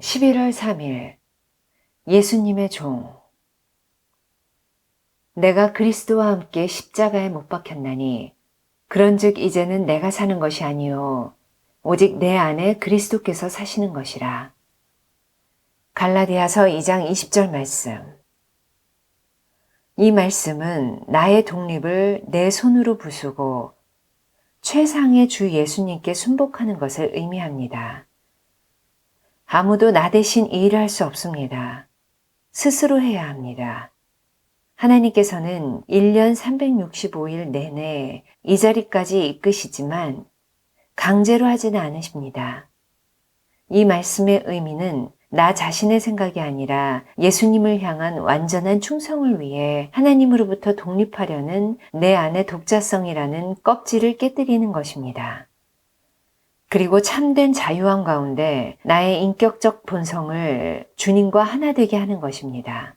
11월 3일 예수님의 종 내가 그리스도와 함께 십자가에 못 박혔나니 그런즉 이제는 내가 사는 것이 아니요 오직 내 안에 그리스도께서 사시는 것이라. 갈라디아서 2장 20절 말씀. 이 말씀은 나의 독립을 내 손으로 부수고 최상의 주 예수님께 순복하는 것을 의미합니다. 아무도 나 대신 이 일을 할 수 없습니다. 스스로 해야 합니다. 하나님께서는 1년 365일 내내 이 자리까지 이끄시지만 강제로 하지는 않으십니다. 이 말씀의 의미는 나 자신의 생각이 아니라 예수님을 향한 완전한 충성을 위해 하나님으로부터 독립하려는 내 안의 독자성이라는 껍질을 깨뜨리는 것입니다. 그리고 참된 자유함 가운데 나의 인격적 본성을 주님과 하나 되게 하는 것입니다.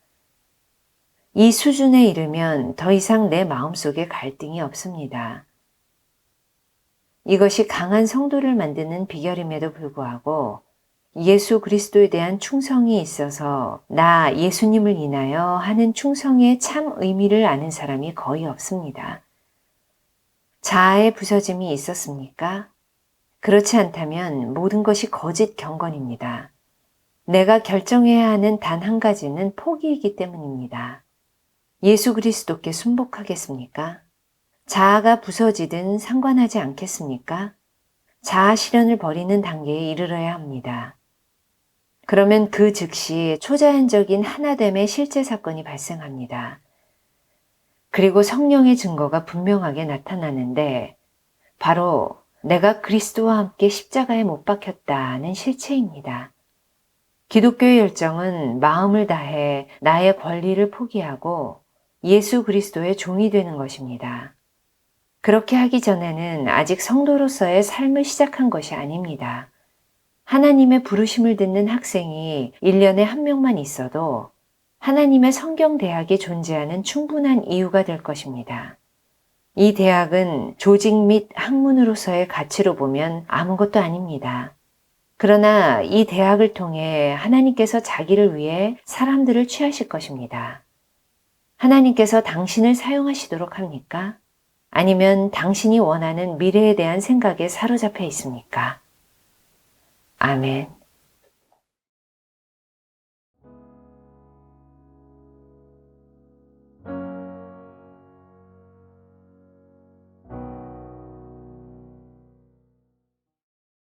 이 수준에 이르면 더 이상 내 마음속에 갈등이 없습니다. 이것이 강한 성도를 만드는 비결임에도 불구하고 예수 그리스도에 대한 충성이 있어서 나 예수님을 인하여 하는 충성의 참 의미를 아는 사람이 거의 없습니다. 자아의 부서짐이 있었습니까? 그렇지 않다면 모든 것이 거짓 경건입니다. 내가 결정해야 하는 단 한 가지는 포기이기 때문입니다. 예수 그리스도께 순복하겠습니까? 자아가 부서지든 상관하지 않겠습니까? 자아 실현을 버리는 단계에 이르러야 합니다. 그러면 그 즉시 초자연적인 하나됨의 실제 사건이 발생합니다. 그리고 성령의 증거가 분명하게 나타나는데 바로 내가 그리스도와 함께 십자가에 못 박혔다는 실체입니다. 기독교의 열정은 마음을 다해 나의 권리를 포기하고 예수 그리스도의 종이 되는 것입니다. 그렇게 하기 전에는 아직 성도로서의 삶을 시작한 것이 아닙니다. 하나님의 부르심을 듣는 학생이 1년에 한 명만 있어도 하나님의 성경 대학이 존재하는 충분한 이유가 될 것입니다. 이 대학은 조직 및 학문으로서의 가치로 보면 아무것도 아닙니다. 그러나 이 대학을 통해 하나님께서 자기를 위해 사람들을 취하실 것입니다. 하나님께서 당신을 사용하시도록 합니까? 아니면 당신이 원하는 미래에 대한 생각에 사로잡혀 있습니까? 아멘.